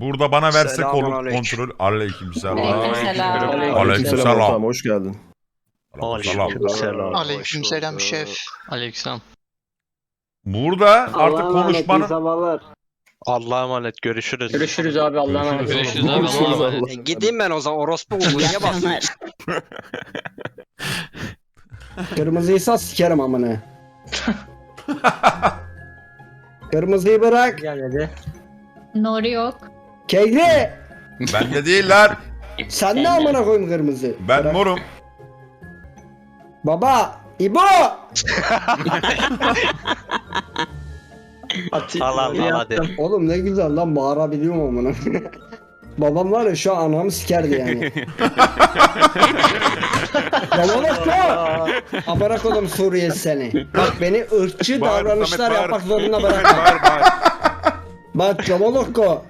Burada bana verse Selamun kolu aleyküm. kontrol. Aleykümselam. Aleykümselam. Aleykümselam. ortağım, hoş geldin. Aleykümselam. Aleykümselam şef. Aleykümselam. Burada artık konuşmanın Allah'a emanet görüşürüz. Görüşürüz abi Allah'a emanet. Görüşürüz abi. Allah'a emanet. E, gideyim ben o zaman orospu. Niye basıyorsun? Kırmızıysa sikerim amına. Kırmızıyı bırak. Gel hadi. Nuri yok. Kegri. bende değiller. Sen ne amına koyayım kırmızı? Ben Bırak. morum. Baba. İbo. Atayım. Al al al hadi. Oğlum ne güzel lan bağırabiliyorum amına. Babam var ya şu an anamı sikerdi yani. Baba bak ya. Amına koydum Suriye seni. Bak beni ırkçı Bağır, davranışlar Samet, bağır. yapmak zorunda bırakma. Bak Jamalokko.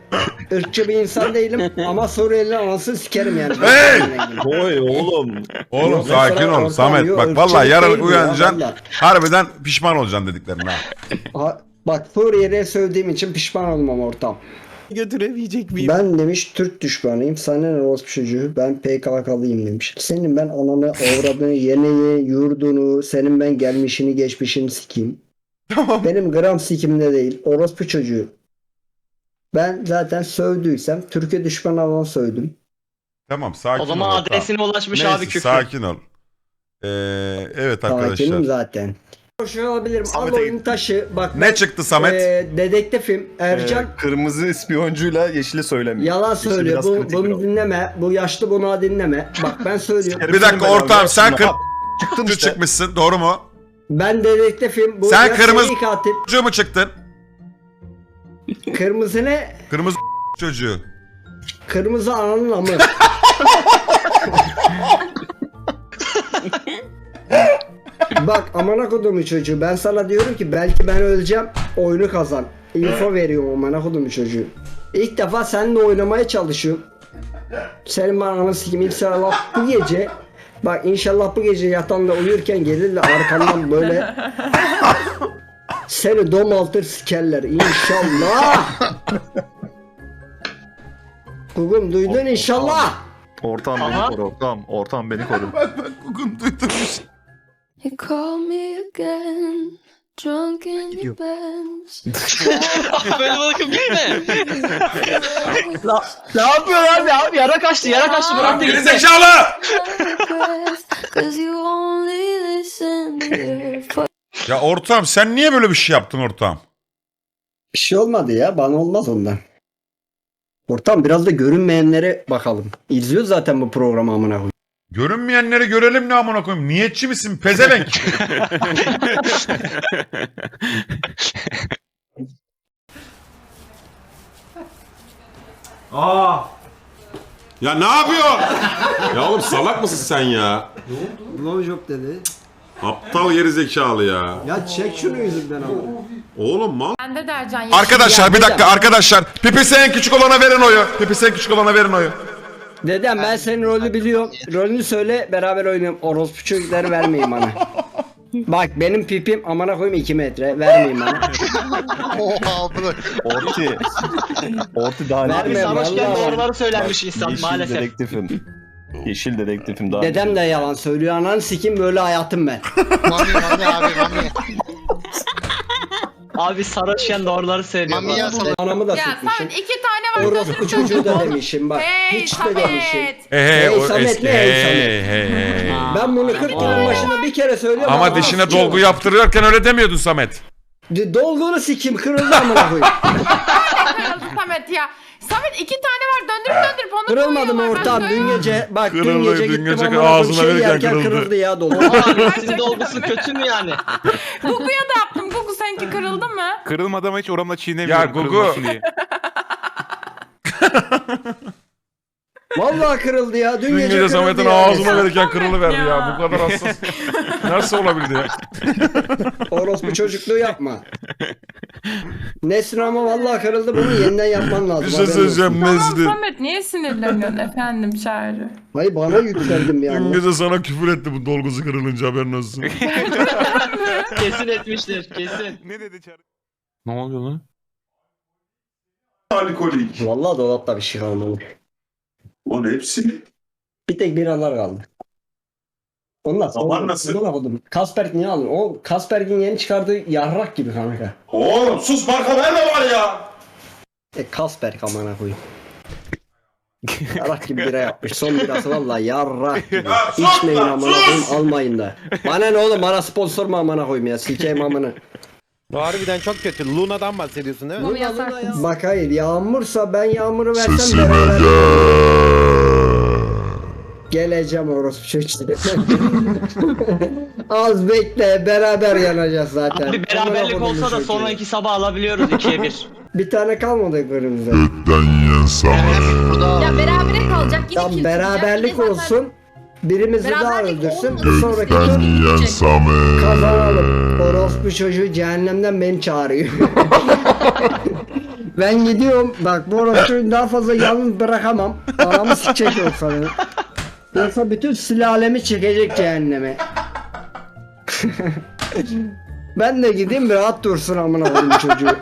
ırkçı bir insan değilim ama Suriyeli anasını sikerim yani. Hey! Oy oğlum. Oğlum Yok, sakin ol Samet. Bak vallahi yarın uyanacaksın. Harbiden pişman olacaksın dediklerine. ha. Bak Suriye'de söylediğim için pişman olmam ortam. Götüremeyecek miyim? Ben demiş Türk düşmanıyım. Sana ne orospu çocuğu? Ben PKK'lıyım demiş. Senin ben ananı, avradını, yeneği, yurdunu, senin ben gelmişini, geçmişini sikeyim. Benim gram sikimde değil. Orospu çocuğu. Ben zaten sövdüysem Türkiye düşmanı olan sövdüm. Tamam sakin O zaman ol. adresine ulaşmış Neyse, abi küfür. sakin ol. Ee, evet Sakinim arkadaşlar. zaten. Şey olabilirim. Al oyun taşı. Bak Ne çıktı Samet? Ee, dedektifim. Ercan Ee, kırmızı ispiyoncuyla yeşili söylemiyor. yalan Yeşil söylüyor. Bu, bunu dinleme. Bu yaşlı bunu dinleme. Bak ben söylüyorum. Bir dakika ortağım sen kır Çıktın işte. çıkmışsın doğru mu? Ben dedektifim. Bu Sen kırmızı- katil. Mu çıktın? Kırmızı ne? Kırmızı çocuğu. Kırmızı ananın amı. Bak amına kodumu çocuğu. Ben sana diyorum ki belki ben öleceğim. Oyunu kazan. Info veriyorum amına kodumu çocuğu. İlk defa seninle oynamaya çalışıyorum. Senin bana ananı sikim inşallah bu gece Bak inşallah bu gece yatağında uyurken gelirler arkamdan böyle Seni domaltır sikerler inşallah. Kugum duydun inşallah. Ortam beni koru ortam. Ortam beni koru. Ben ben Google duydurmuş. You call me again, drunk in your bed. Böyle bakıp gitme. La, ne yapıyorsun abi abi? Yara kaçtı yara kaçtı bıraktı gitti. Gerizekalı! Cause you only listen to your Ya ortağım sen niye böyle bir şey yaptın ortağım? Bir şey olmadı ya bana olmaz ondan. Ortam biraz da görünmeyenlere bakalım. İzliyor zaten bu programı amına koyayım. Görünmeyenleri görelim ne amına koyayım. Niyetçi misin pezevenk? Aa! Ya ne yapıyorsun? ya oğlum salak mısın sen ya? Blowjob dedi. Aptal geri zekalı ya. Ya çek şunu yüzünden ama. Oğlum mal. Bende de Ercan arkadaşlar bir dakika arkadaşlar. Pipisi en küçük olana verin oyu. Pipisi en küçük olana verin oyu. Dedem ben senin rolü biliyorum. Rolünü söyle beraber oynayalım. Orospu çocukları vermeyin bana. Bak benim pipim amına koyayım 2 metre. Vermeyin bana. Oha bırak. Orti. Orti daha ne? Verme, Sarhoşken vallahi. doğruları söylenmiş insan Yeşil maalesef. dedektifim. Yeşil dedektifim daha. Dedem de yalan söylüyor. Ananı sikim böyle hayatım ben. Mami mami abi mami. Abi sarhoşken doğruları söylüyor. Mami ya sana. Anamı da Ya. Samet iki tane var. Orospu çocuğu da demişim bak. Hey Hiç de demişim. Samet. Hey hey Hey o Samet, eski. ne hey Hey Samet? hey. Ben bunu 40 yılın başında bir kere söylüyorum. Ama dişine sikiyorum. dolgu yaptırırken öyle demiyordun Samet. D- Dolgunu sikim kırıldı amına koyayım. Kırıldı Samet ya. Samet iki tane var döndürüp döndürüp onu Kırılmadı mı koyuyorlar. Ben ortam dün gece bak dün Kırıldı, gece dün gittim gece ağzına şey verirken yerken kırıldı. kırıldı ya dolgu. Abi sizin dolgusu kötü mü yani? Gugu'ya da yaptım. Gugu seninki kırıldı mı? Kırılmadı ama hiç oramla çiğnemiyorum. Ya Gugu. kırılmasın diye. Vallahi kırıldı ya dün, Dün gece gece kırıldı Samet'in ya. ağzına verirken kırılıverdi ya. ya. Bu kadar hassas. Nasıl olabildi ya? Orospu çocukluğu yapma. Nesrin ama vallahi kırıldı bunu yeniden yapman lazım. Bir şey söyleyeceğim olsun. Tamam. Samet niye sinirleniyorsun efendim çağrı? Hayır bana yükseldim ya. Dün gece sana küfür etti bu dolgusu kırılınca haberin olsun. Kesin etmiştir kesin. ne dedi çağrı? Ne oluyor lan? alkolik. Vallahi dolapta bir şey kalmadı. Onun hepsi. Bir tek biralar kaldı. Onlar Zaman nasıl? Amına kodum. Kasperg niye aldın? O Kasperg'in yeni çıkardığı yarrak gibi kanka. Oğlum sus marka nerede var ya? E Kasperg amına koyayım. Yarrak gibi bira yapmış. Son birası vallahi yarrak gibi. Ya sus İçmeyin lan, amına sus! koyayım almayın da. Bana ne oğlum bana sponsor mu amına koyayım ya sikeyim amına. Harbiden çok kötü. Luna'dan bahsediyorsun değil mi? Bu yasak. Bak hayır yağmursa ben yağmuru versem beraber. Geleceğim orospu çocuğu. Az bekle beraber yanacağız zaten. Abi beraberlik Amına kodumun olsa da çocuğu. sonraki sabah alabiliyoruz ikiye bir. Bir tane kalmadı önümüzde. Ya berabere kalacak. Yine Tam kim beraberlik zaten olsun. Birimizi daha Beraberlik öldürsün. olmasın. Bir sonraki tur kazanalım. Orospu çocuğu cehennemden beni çağırıyor. ben gidiyorum. Bak bu orospuyu daha fazla yalnız bırakamam. Anamı sikecek yoksa beni. Yoksa bütün sülalemi çekecek cehenneme. ben de gideyim bir rahat dursun amına koydum çocuğu.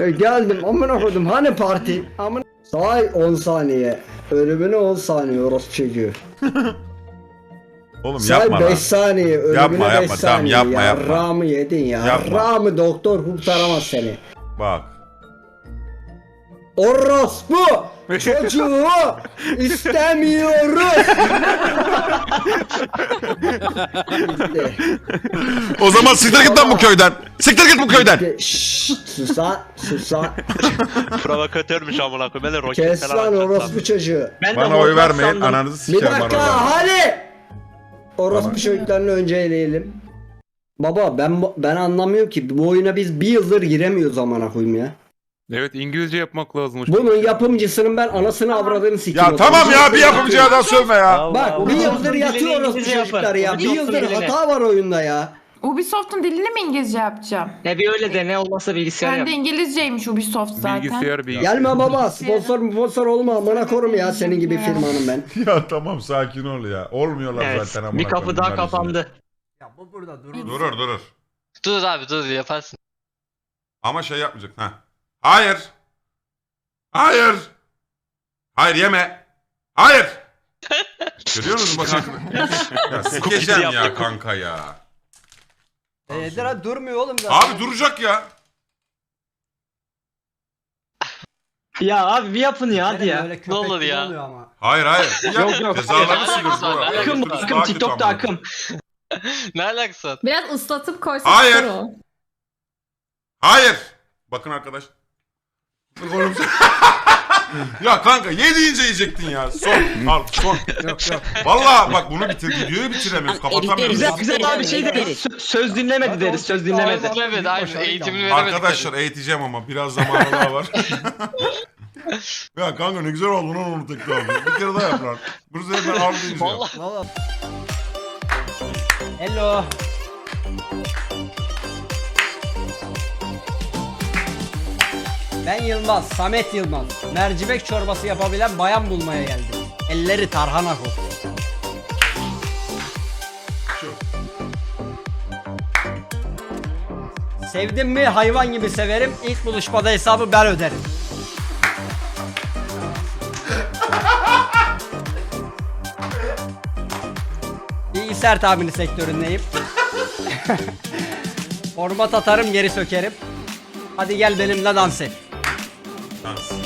E, Geldim amına koydum hani parti? Amına Say 10 saniye. Ölümüne 10 saniye orospu çocuğu. Oğlum Say yapma 5 lan. saniye. Ölümüne Yapma, 5 yapma, tamam, saniye. yapma, yapma. Yarrağımı yedin ya. Yapma. Yarrağımı doktor kurtaramaz seni. Bak. Orospu çocuğu istemiyoruz. O zaman siktir git lan bu köyden. Siktir git bu köyden. Şşş, susa susa. Provokatörmüş amına koyayım. Ben de roket Kes falan lan orospu çocuğu. Ben de Bana oy hortlak vermeyin. sandım. Ananızı Bir sikerim bana. dakika vermeyin. hadi. Orospu çocuklarını önce eleyelim. Baba ben ben anlamıyorum ki bu oyuna biz bir yıldır giremiyoruz amına koyayım ya. Evet İngilizce yapmak lazımmış. Bunun yapımcısının ben anasını avradını sikeyim. Ya tamam ya bir yapımcıya daha sövme ya. Bak bir yıldır yatıyor orospu İngilizce çocuklar ya. Bir Ubisoft'un yıldır hata var oyunda ya. Ubisoft'un dilini mi İngilizce yapacağım? Ne bir öyle de ne olmazsa bilgisayar yap. de İngilizceymiş Ubisoft zaten. Bilgisayar bilgisayar. Gelme baba sponsor sponsor olma amına korum ya senin gibi firmanın ben. Ya tamam sakin ol ya. Olmuyorlar Evet. zaten amına Bir kapı koyayım daha bunlar yüzünden. kapandı. Durur durur. Dur abi dur yaparsın. Ama şey yapmayacak. Ha. Hayır. Hayır. Hayır yeme. Hayır. Görüyor musun bak Ya sikeceğim ya kanka ya. Eee durmuyor oğlum Abi duracak ya. Ya abi bir yapın ya hadi ya. Ne olur ya. Hayır hayır. Yap. Yok, yok. Hayır, Bora. hayır. Akım türlüsü akım TikTok'ta ama. akım. ne alakası var? Biraz ıslatıp koysak Hayır. olur o. Hayır. Bakın arkadaş. Ya kanka ye deyince yiyecektin ya. Son. Al son. Yok yok. Valla bak bunu bitir. Videoyu bitiremiyoruz. Kapatamıyoruz. Güzel güzel abi şey deriz. Sö- söz dinlemedi deriz. Söz dinlemedi. Evet aynı eğitimini veremedik. Arkadaşlar eğiteceğim ama biraz zamanı daha var. ya kanka ne güzel oldu lan onu tekrar. Bir kere daha yap lan. Bunu sefer ben ağır diyeceğim. Vallahi. Hello. Ben Yılmaz, Samet Yılmaz. Mercimek çorbası yapabilen bayan bulmaya geldim. Elleri tarhana koktu. Sevdim mi hayvan gibi severim. İlk buluşmada hesabı ben öderim. Bilgisayar tahmini sektöründeyim. Format atarım geri sökerim. Hadi gel benimle dans et. Dans.